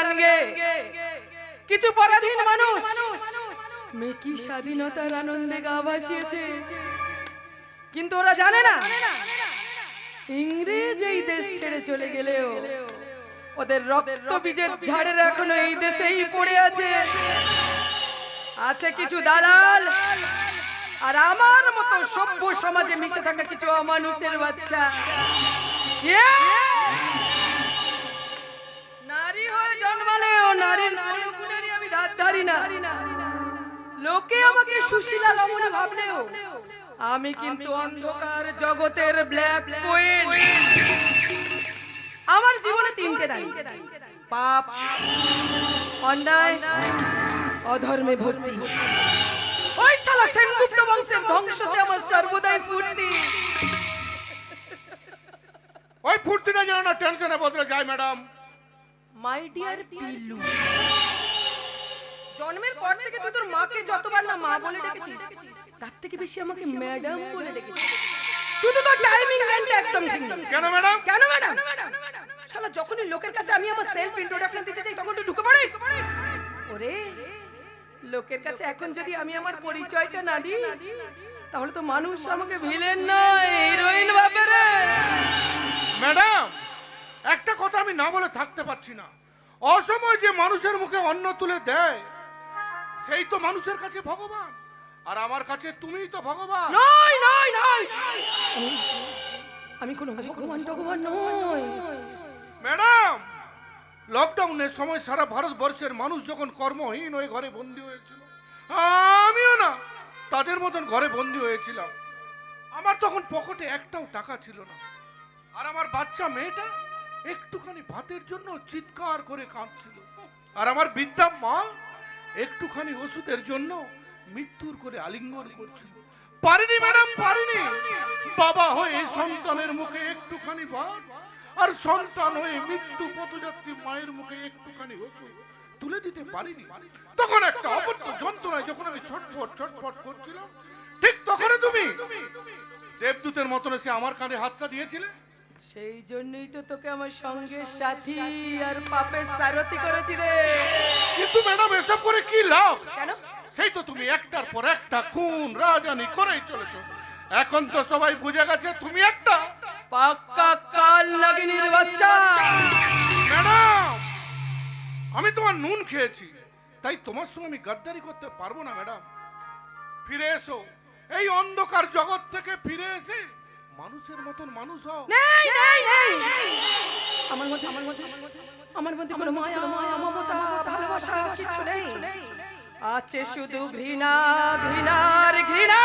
স্বাধীন ভারতবর্ষে স্বাধীনতার গান গে কিছু পরাধীন মানুষ মেকি স্বাধীনতার আনন্দে গা ভাসিয়েছে। কিন্তু ওরা জানে না, ইংরেজ এই দেশ ছেড়ে চলে গেলেও ওদের রক্ত বীজের ঝাড়ের এখনও এই দেশেই পড়ে আছে। আছে কিছু দালাল আর আমার মতো সভ্য সমাজে মিশে থাকা কিছু অমানুষের বাচ্চা। Yeah! আমি লোকে আমাকে সুশীলা রমণী ভাবলেও, আমি কিন্তু অন্ধকার জগতের ব্ল্যাক কোয়েন আমার জীবনে তিনটে দাঁড়ি পাপ, অন্যায়, অধর্মে ভর্তি। ওই শালা সেনগুপ্ত বংশের ধ্বংসতে আমার সর্বদাই স্ফূর্তি। ওই ফুর্তিটা যেন না টেনশনে বদলে যায়, ম্যাডাম। মাই ডিয়ার পিলু জন্মের পর থেকে তুই তোর মাকে যতবার না মা বলে ডেকেছিস তার থেকে বেশি আমাকে ম্যাডাম বলে ডেকেছিস। শুধু তোর টাইমিং ম্যানটা একদম ঠিক। নেই কেন ম্যাডাম কেন ম্যাডাম শালা যখনই লোকের কাছে আমি আমার সেলফ ইন্ট্রোডাকশন দিতে চাই তখন তুই ঢুকে পড়িস? ওরে লোকের কাছে এখন যদি আমি আমার পরিচয়টা না দিই তাহলে তো মানুষ আমাকে ভিলেন নয় হিরোইন ভাবে রে। ম্যাডাম একটা কথা আমি না বলে থাকতে পারছি না। অসময় যে মানুষের মুখে অন্ন তুলে দেয় সেই তো মানুষের কাছে ভগবান। আর আমার কাছে তুমিই তো ভগবান। নয় নয় নয়। আমি- কোনো ভগবান ভগবান নয় ম্যাডাম লকডাউনের সময় সারা ভারতবর্ষের মানুষ যখন কর্মহীন হয়ে ঘরে বন্দি হয়েছিল আমিও না তাদের মতন ঘরে বন্দি হয়েছিলাম। আমার তখন পকেটে একটাও টাকা ছিল না। আর আমার বাচ্চা মেয়েটা একটুখানি ভাতের জন্য চিৎকার করে কাঁদছিল। আর আমার বৃদ্ধা মা একটুখানি ওষুধের জন্য মৃত্যুর করে আলিঙ্গন করছিল। পারিনি, ম্যাডাম, পারিনি। বাবা হয়ে সন্তানের মুখে একটুখানি ভাত আর সন্তান হয়ে মৃত্যু পথযাত্রী মায়ের মুখে একটুখানি ওষুধ তুলে দিতে পারিনি। তখন একটা অবদ্ধ যন্ত্রণায় যখন আমি ছটফট ছটফট করছিলাম, ঠিক তখনই তুমি দেবদূতের মতন এসে আমার কাঁধে হাতটা দিয়েছিলে? সেই জন্যই তো তোকে আমার সঙ্গে সাথী আর পাপের সারথি করেছি রে। কিন্তু ম্যাডাম এসব করে কি লাভ? কেন? সেই তো তুমি একটার পর একটা খুন রাজানি করেই চলেছ। এখন তো সবাই বুঝে গেছে তুমি একটা। পাক্কা কাল লাগিনির বাচ্চা। ম্যাডাম আমি তোমার নুন খেয়েছি তাই তোমার সঙ্গে আমি গাদ্দারি করতে পারব না ম্যাডাম। ফিরে এসো এই অন্ধকার জগৎ থেকে ফিরে এসে মানুষের মতন মানুষ হও। নেই নেই নেই আমার মধ্যে আমার মধ্যে আমার মধ্যে কোনো মায়া মায়া মমতা ভালোবাসা কিছু নেই। আছে শুধু ঘৃণা ঘৃণার ঘৃণা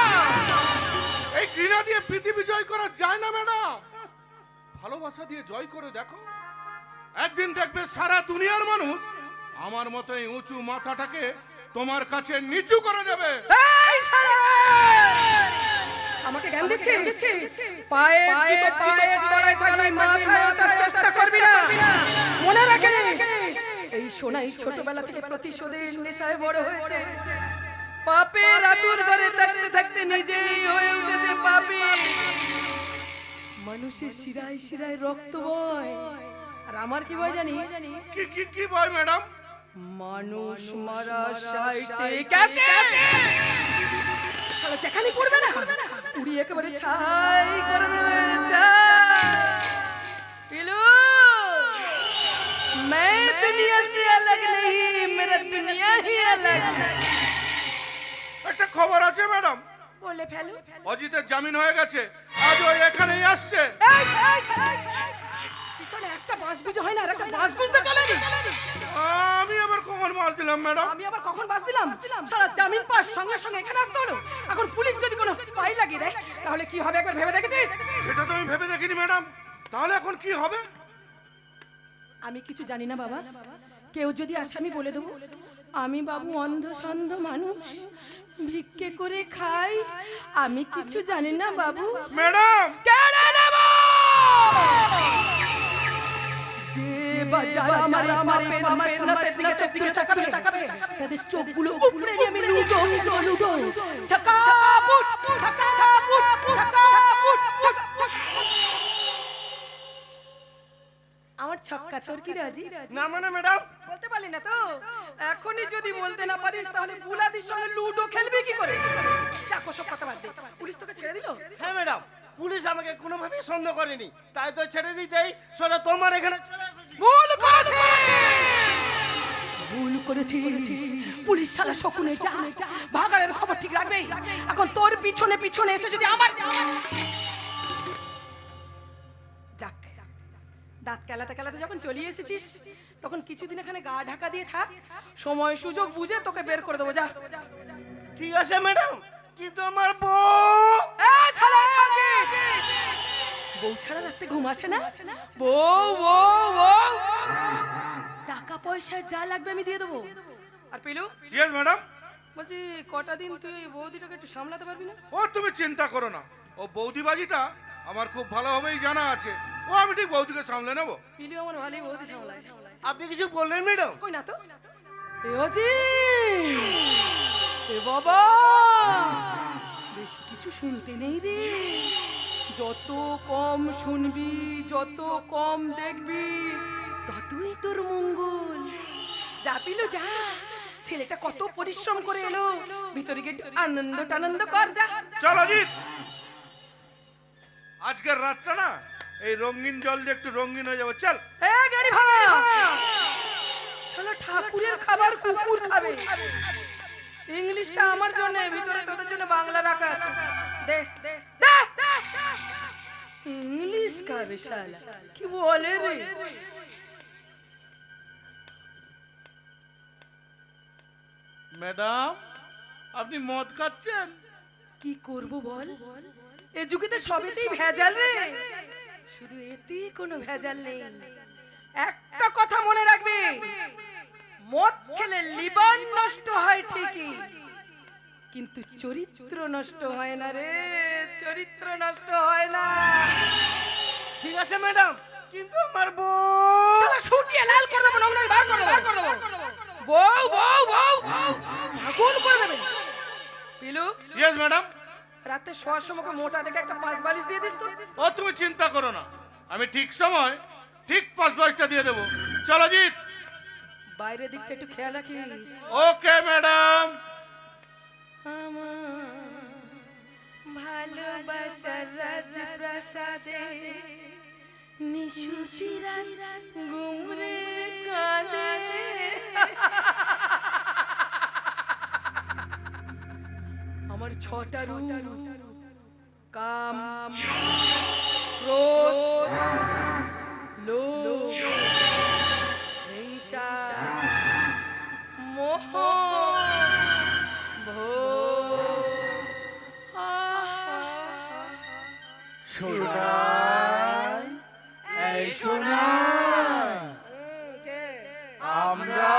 এই ঘৃণা দিয়ে পৃথিবী জয় করা যায় না ম্যাডাম। ভালোবাসা দিয়ে জয় করে দেখো। একদিন দেখবে সারা দুনিয়ার মানুষ আমার মতো এই উঁচু মাথাটাকে তোমার কাছে নিচু করে দেবে। এই শালা! আমাকে জ্ঞান দিচ্ছিস? পায়ের জুতো পায়ের তলায় থাকলে মাথায় ওঠার চেষ্টা করবি না। মনে রাখিস? এই সোনাই ছোটবেলা থেকে প্রতিশোধের নেশায় বড় হয়েছে। পাপের আতুর ঘরে থাকতে থাকতে নিজেই হয়ে উঠেছে পাপি। মানুষের শিরায় শিরায় রক্ত বয়। আর আমার কি বয় জানিস? কি কি কি ভয় ম্যাডাম? মানুষ মারা সাইটে ক্যাসে যেখানে পড়বে না। পুরি একেবারে ছাই করে দেবে ছাই পিলু मैं दुनिया से अलग नहीं मेरा दुनिया ही अलग है একটা খবর আছে ম্যাডাম বলে ফেলো অজিতের জামিন হয়ে গেছে আজ ওই এখানেই আসছে এই, এই, এই, এই। পিছনে একটা গুজো হয় না আর একটা বাঁশ গুজতে চলে আমি আবার কখন দিলাম ম্যাডাম? আমি আবার কখন বাস দিলাম? সারা জামিন পাস সঙ্গে সঙ্গে এখানে আসতে হলো। এখন পুলিশ যদি কোনো স্পাই লাগিয়ে দেয় তাহলে কি হবে একবার ভেবে দেখেছিস? সেটা তো আমি ভেবে দেখিনি ম্যাডাম। তাহলে এখন কি হবে? আমি কিছু জানি না বাবা। কেউ যদি আসে আমি বলে দেবো আমি বাবু অন্ধ সন্ধ মানুষ ভিক্ষে করে খাই। আমি কিছু জানি না বাবু। ম্যাডাম! যে বা যারা আমার এই পাপের মাসনাতের দিকে চোখ তুলে তাকাবে তাদের চোখগুলো উপড়ে নিয়ে লুডো লুডো লুডো ছাকা পুট ছাকা পুট ছাকা পুট আমার ছক্কা তোর কি রাজি? না মানে ম্যাডাম? বলতে পারলি না তো? এখনই যদি বলতে না পারিস তাহলে বুলাদির সঙ্গে লুডো খেলবি কি করে? যাক সব কথা বাদ দে। পুলিশ তোকে ছেড়ে দিল? হ্যাঁ ম্যাডাম। পুলিশ আমাকে কোনোভাবেই সন্দেহ করেনি। তাই তো ছেড়ে দিতেই সোজা তোমার এখানে ভুল করেছিস! ভুল করেছিস। পুলিশ শালা শকুনে যা। ভাগাড়ের খবর ঠিক রাখবে। এখন তোর পিছনে পিছনে এসে যদি আমার যাক। দাঁত কেলাতে কেলাতে যখন চলে এসেছিস তখন কিছুদিন এখানে গা ঢাকা দিয়ে থাক। সময় সুযোগ বুঝে তোকে বের করে দেবো যা। ঠিক আছে ম্যাডাম। কিন্তু আমার বউ? বউ ছাড়া রাতে ঘুম আসে না? বউ বউ বউ! টাকা পয়সা যা লাগবে আমি দিয়ে দেবো। আর পিলু? ইয়েস ম্যাডাম বলছি কটা দিন তুই এই বৌদিটাকে একটু সামলাতে পারবি না? ও তুমি চিন্তা করো না। ও বৌদিবাজিটা আমার খুব ভালোভাবেই জানা আছে। ও আমি ঠিক বৌদিকে সামলে নেব। পিলু আমার ভালোই বৌদি সামলায়। আপনি কিছু বললেন ম্যাডাম কই না তো? এ বাবা! বেশি কিছু শুনতে নেই রে। যত কম শুনবি যত কম দেখবি ততই তোর মঙ্গল। যা পিলু যা। ছেলেটা কত পরিশ্রম করে এলো। ভিতরে গিয়ে আনন্দ টানন্দ কর যা। চল অজিত। আজকের রাতটা না এই রঙিন জল দিয়ে একটু রঙিন হয়ে যাব। চল। এ গাড়ি ভাঙা। চলো ঠাকুরের খাবার কুকুর খাবে। ইংলিশটা আমার জন্য ভিতরে তোদের জন্য বাংলা রাখা আছে। দে ইংলিশ খাবে শালা কি বলে রে? ম্যাডাম আপনি মদ খাচ্ছেন? কি করব বল? এ যুগেতে সবেতেই ভেজাল রে। শুধু এতেই কোনো ভেজাল নেই। একটা কথা মনে রাখবি। মদ খেলে লিভার নষ্ট হয় ঠিকই কিন্তু চরিত্র নষ্ট হয় না রে চরিত্র নষ্ট হয় না। ঠিক আছে ম্যাডাম কিন্তু আমার বউ শুটিয়ে লাল করে দেবো নোংরা বার করে দেবো বার করে দেবো। বউ বউ বউ ভাগুন করে দেবে। পিলু ইয়েস ম্যাডাম রাতে শোয়ার সময় মোটা দেখে একটা পাঁচ বালিশ দিয়ে দিস তো। ও তুমি চিন্তা করো না। আমি ঠিক সময় ঠিক পাঁচ বালিশটা দিয়ে দেবো। চলো জিৎ। বাইরের দিকটা একটু খেয়াল রাখিস। Okay madam. আমার ভালোবাসার রাজপ্রাসাদে নিশুতিরা গুমরে কাঁদে। আমার ছটা রূপ। কাম ক্রোধ লোভ হিংসা সোনাই এই সোনা আমরা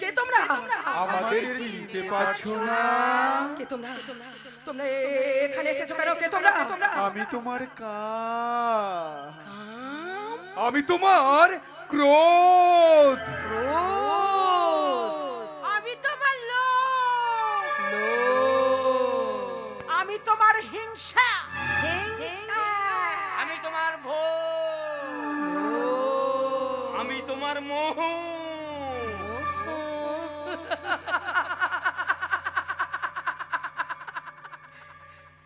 কে তোমরা? আমাদের চিনতে পারছ না কে তোমরা? তোমরা এখানে এসেছ কেন কে তোমরা? আমি তোমার কা আমি তোমার ক্রোধ। আমি তোমার লোভ। আমি তোমার হিংসা। হিংসা। আমি তোমার আমি তোমার মোহ।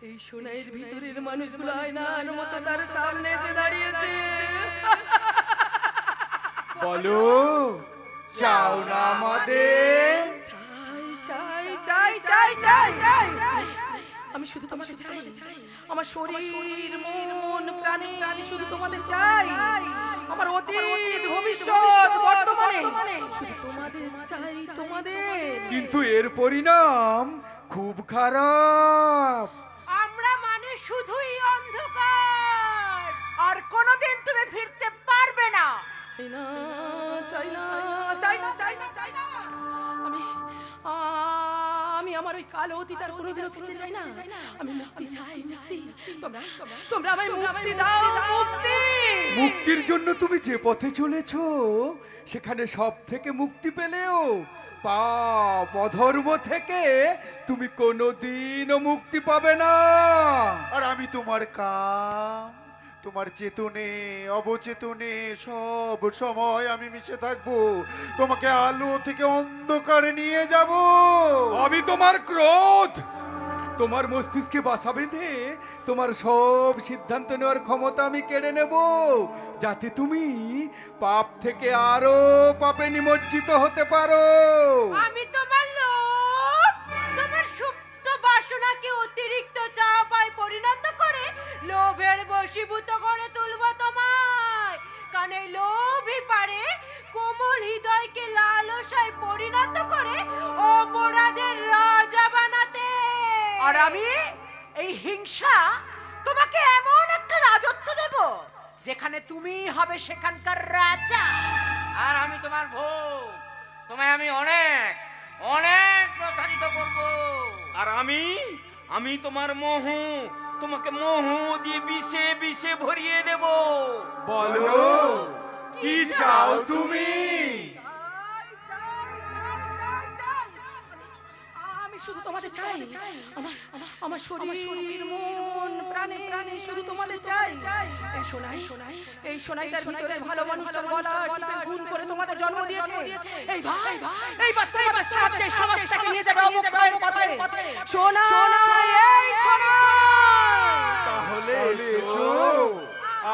এই সোনাইয়ের ভিতরের মানুষগুলো আয়নার মতো তার সামনে এসে দাঁড়িয়েছে। বলো চাও না আমাদের চাই চাই চাই চাই চাই চাই। আমি শুধু তোমাকে চাই। আমার শরীর মন প্রাণে আমি শুধু তোমাদের চাই। আমার অতীত ভবিষ্যৎ বর্তমানে শুধু তোমাদের চাই তোমাদের। কিন্তু এর পরিণাম খুব খারাপ। আমরা মানে শুধুই চাই না চাই না চাই না চাই না চাই না আমি আমি আমার ওই কালো অতীত আর কোনোদিনও ফিরতে চাই না। আমি মুক্তি চাই মুক্তি তোমরা তোমরা আমায় মুক্তি দাও মুক্তি মুক্তির জন্য তুমি যে পথে চলেছো সেখানে সব থেকে মুক্তি পেলেও পাপ অধর্ম থেকে তুমি কোনোদিনও মুক্তি পাবে না। আর আমি তোমার কাম তোমার চেতনে অবচেতনে সব সময় আমি মিশে থাকব। তোমাকে আলো থেকে অন্ধকারে নিয়ে যাব। আমি তোমার ক্রোধ তোমার মস্তিষ্কে বাসা বেঁধে তোমার সব সিদ্ধান্ত নেওয়ার ক্ষমতা আমি কেড়ে নেব যাতে তুমি পাপ থেকে আরও পাপে নিমজ্জিত হতে পারো। আমি তোমার লোভ তোমার সুপ্ত বাসনাকে অতিরিক্ত চাপায় পরিণত করে লোভের বশীভূত করে তুলব তোমায়। কারণ এই লোভই পারে কোমল হৃদয়কে লালসায় পরিণত করে অপরাধের রাজা বানাতে। আর আমি এই হিংসা তোমাকে এমন একটা রাজত্ব দেব যেখানে তুমি হবে সেখানকার রাজা। আর আমি তোমার ভোগ তোমায় আমি অনেক অনেক প্রসারিত করব। আর আমি আমি তোমার মোহ তোমাকে মোহ দিয়ে বিষে বিষে ভরিয়ে দেব। বলো কি চাও তুমি? শুধু তোমাদের চাই। আমার আমার শরীর মন প্রাণে প্রাণে শুধু তোমাদের চাই। এই সোনাই সোনাই এই ভিতরে ভালো মানুষটার গলা টিপে খুন করে তোমাদের জন্ম দিয়েছে। এই ভাই এই বা তোমাদের সাহায্যে সমাজটাকে নিয়ে যাবে অবক্ষয়ের পথে। সোনা এই সোনা তাহলে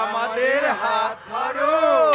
আমাদের হাত ধরো।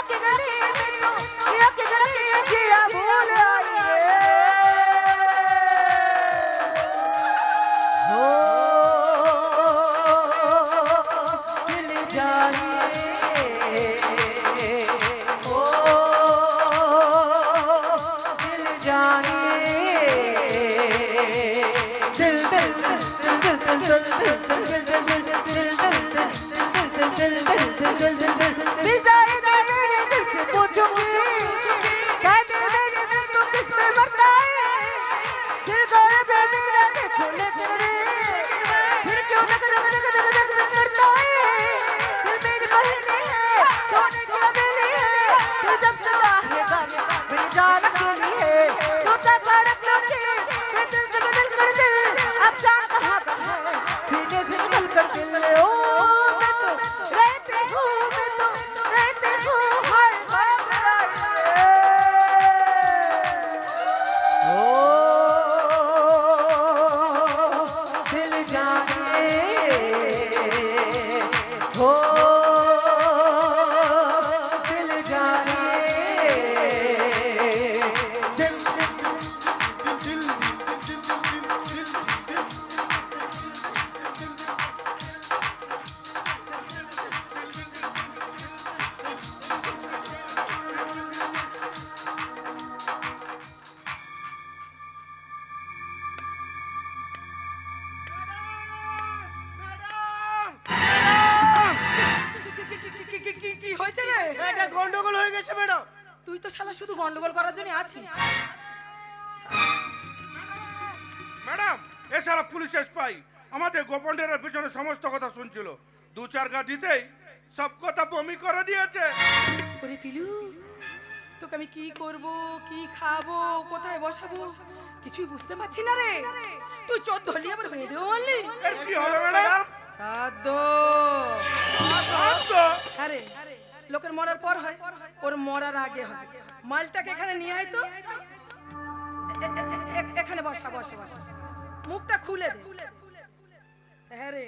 এটা গন্ডগোল হয়ে গেছে ম্যাডাম। তুই তো শালা শুধু গন্ডগোল করার জন্য আছিস। ম্যাডাম এ সারা পুলিশ স্পাই আমাদের গোপনের পিছনে সমস্ত কথা শুনছিল। দু চার গা দিতেই সব কথা বমি করে দিয়েছে। ওরে পিলু? তোকে আমি কি করব কি খাব কোথায় বসাবো? কিছুই বুঝতে পারছি না রে। তুই চোদ্দ হলি আবার বেঁধেও মারলি এর কি হবে ম্যাডাম? সাধ্য আচ্ছা। হ্যাঁ রে। লোকের মরার পর হয়, ওর মরার আগে হয়। মালটাকে এখানে নিয়ে আয় তো। এখানে বসা বসা বসা। মুখটা খুলে হ্যাঁ রে।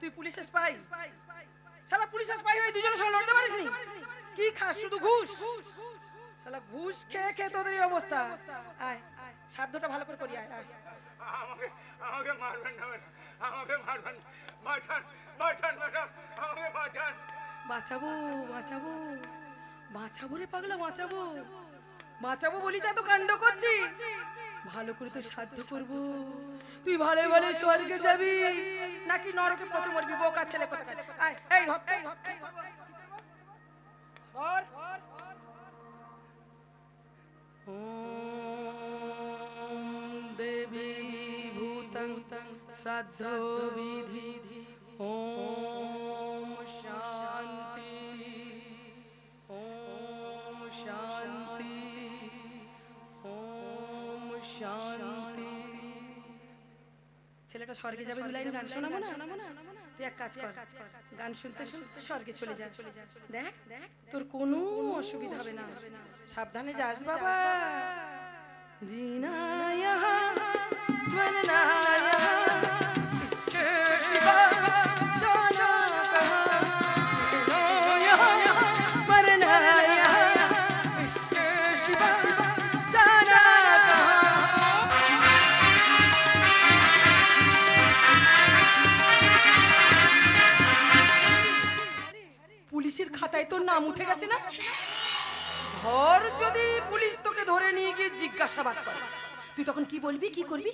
তুই পুলিশের স্পাই? শালা পুলিশের স্পাই হয়ে দুজনের সঙ্গে লড়তে পারিস নি? কি খাস, শুধু ঘুষ? শালা ঘুষ খেয়ে খেয়ে তোদের এই অবস্থা। আয়, সাধ্যটা ভালো করে করি আয় আমাকে আমাকে মারবেন না। আমাকে মারবেন। না। বাঁচান বাঁচান, আমাকে বাঁচান। বাঁচাবো বাঁচাবো বাঁচাবো রে পাগলা, বাঁচাবো। বাঁচাবো বলি তো এত কাণ্ড করছি। ভালো করে তো সাধ্য করব। তুই ভালো ভালো স্বর্গে যাবি। নাকি নরকে পচে মরবি, বোকা ছেলে কথা এই এই। দেবী ভূতং শ্রাদ্ধ বিধি ওম ছেলেটা স্বর্গে যাবে দু লাইন গান শোনাবো না? তুই এক কাজ কর গান শুনতে শুনতে স্বর্গে চলে যা। দেখ তোর কোনো অসুবিধা হবে না। সাবধানে যাস বাবা। জিনা নাম উঠে গেছে না? ধর যদি পুলিশ তোকে ধরে নিয়ে গিয়ে জিজ্ঞাসাবাদ করে। তুই তখন কি বলবি? কি করবি?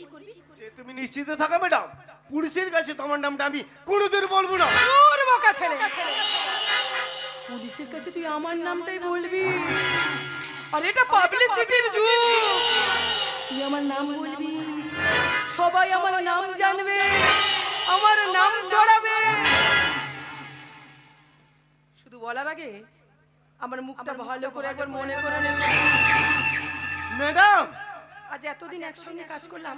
সে তুমি নিশ্চিত থাকা ম্যাডাম? পুলিশের কাছে তোমার নামটা আমি কোনোদিন বলব না। তোর বোকা ছেলে। পুলিশের কাছে তুই আমার নামটাই বলবি। আর এটা পাবলিসিটির যুগ। তুই আমার নাম বলবি। সবাই আমার নাম জানবে। আমার নাম ছড়াবে বলার আগে আমার মুখটা ভালো করে একবার মনে করে নেবে ম্যাডাম! আজ এতদিন একসঙ্গে কাজ করলাম।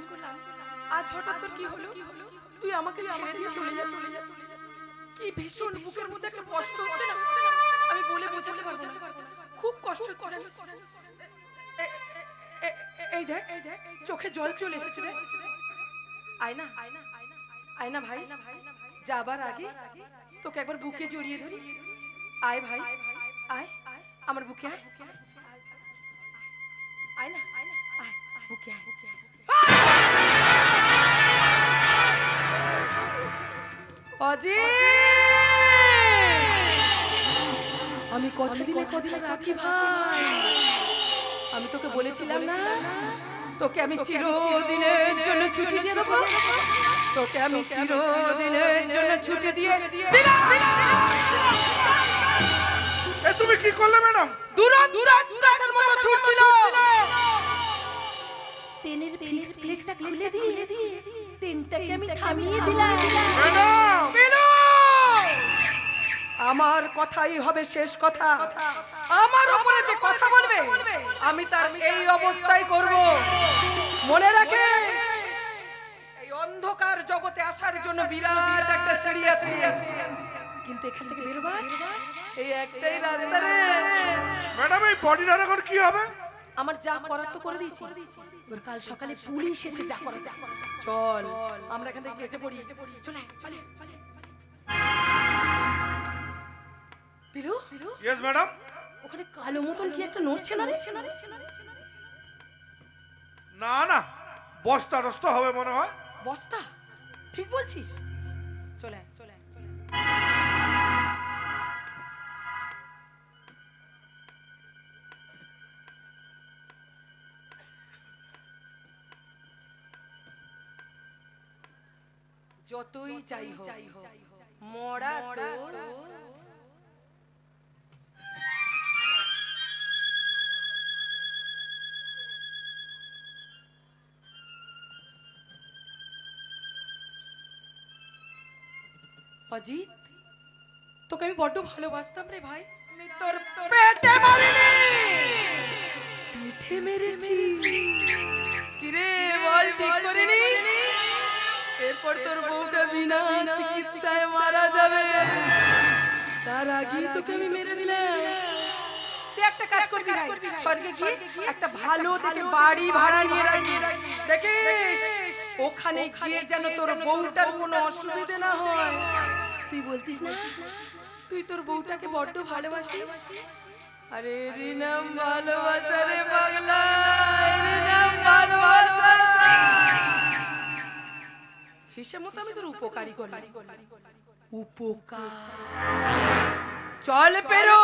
আজ হঠাৎ তোর কি হলো? তুই আমাকে ছেড়ে দিয়ে চলে যাচ্ছিস। কি ভীষণ বুকের মধ্যে একটা কষ্ট হচ্ছে না? আমি বলে বোঝাতে পারব না। খুব কষ্ট হচ্ছে জানিস? এই দেখ চোখে জল চলে এসেছে রে। আয়না আয়না আয়না। ভাই যাবার আগে তোকে একবার বুকে জড়িয়ে ধরি। আয় ভাই আয়। আমার বুকে আয়। আয় না আয় না আয়। বুকে আয় বুকে আয় আমি কথা দিলে কথা রাখি ভাই? আমি তোকে বলেছিলাম না তোকে আমি চিরদিনের জন্য ছুটি দিয়ে দেবো। তোকে আমি চিরদিনের জন্য ছুটি দিয়ে দিলাম এ তুমি কি করলে ম্যাডাম? দুরন্ত মতো ছুটছিল। ফিক্স খুলে দিয়ে আমি থামিয়ে দিলাম। ম্যাডাম! আমার কথাই হবে শেষ কথা। আমার উপরে যে কথা বলবে আমি তার এই অবস্থায় করব। মনে রাখে এই অন্ধকার জগতে আসার জন্য বিরাট একটা সিঁড়ি আছে। কিন্তু এখান থেকে বেরোবার এই একটাই রাস্তা রে। ম্যাডাম এই বডিটার এখন কি হবে? আমার যা করার তো করে দিয়েছি। এবার কাল সকালে পুলিশ এসে যা করা যা। চল আমরা এখান থেকে কেটে পড়ি। চলে পালিয়ে, পালিয়ে। ইয়েস ম্যাডাম ওখানে কালো মতন কি একটা নড়ছে না রে? না না। বস্তা টস্তা হবে মনে হয়। বস্তা ঠিক বলছিস চলে চলে। যতই চাই হোক মরা তোর অজিত তোকে আমি বড্ড ভালোবাসতাম রে ভাই। আমি তোর পেটে মারিনি। পিঠে মেরেছি। কিরে বল ঠিক করিনি? এরপর তোর বউটা বিনা চিকিৎসায় মারা যাবে। তার আগেই তোকে আমি মেরে দিলাম। তুই একটা কাজ করবি ভাই। স্বর্গে গিয়ে একটা ভালো দেখে বাড়ি ভাড়া নিয়ে রাখবি। দেখিস? ওখানে গিয়ে যেন তোর বউটার কোনো অসুবিধে না হয়। তুই বলতিস না? তুই তোর বউটাকে বড্ড ভালোবাসিস? আরে রিনাম ভালোবাসা রে পাগলা, রিনাম ভালোবাসা। হিসেব মতো আমি তোর উপকারী করি উপকার। চল পেরো।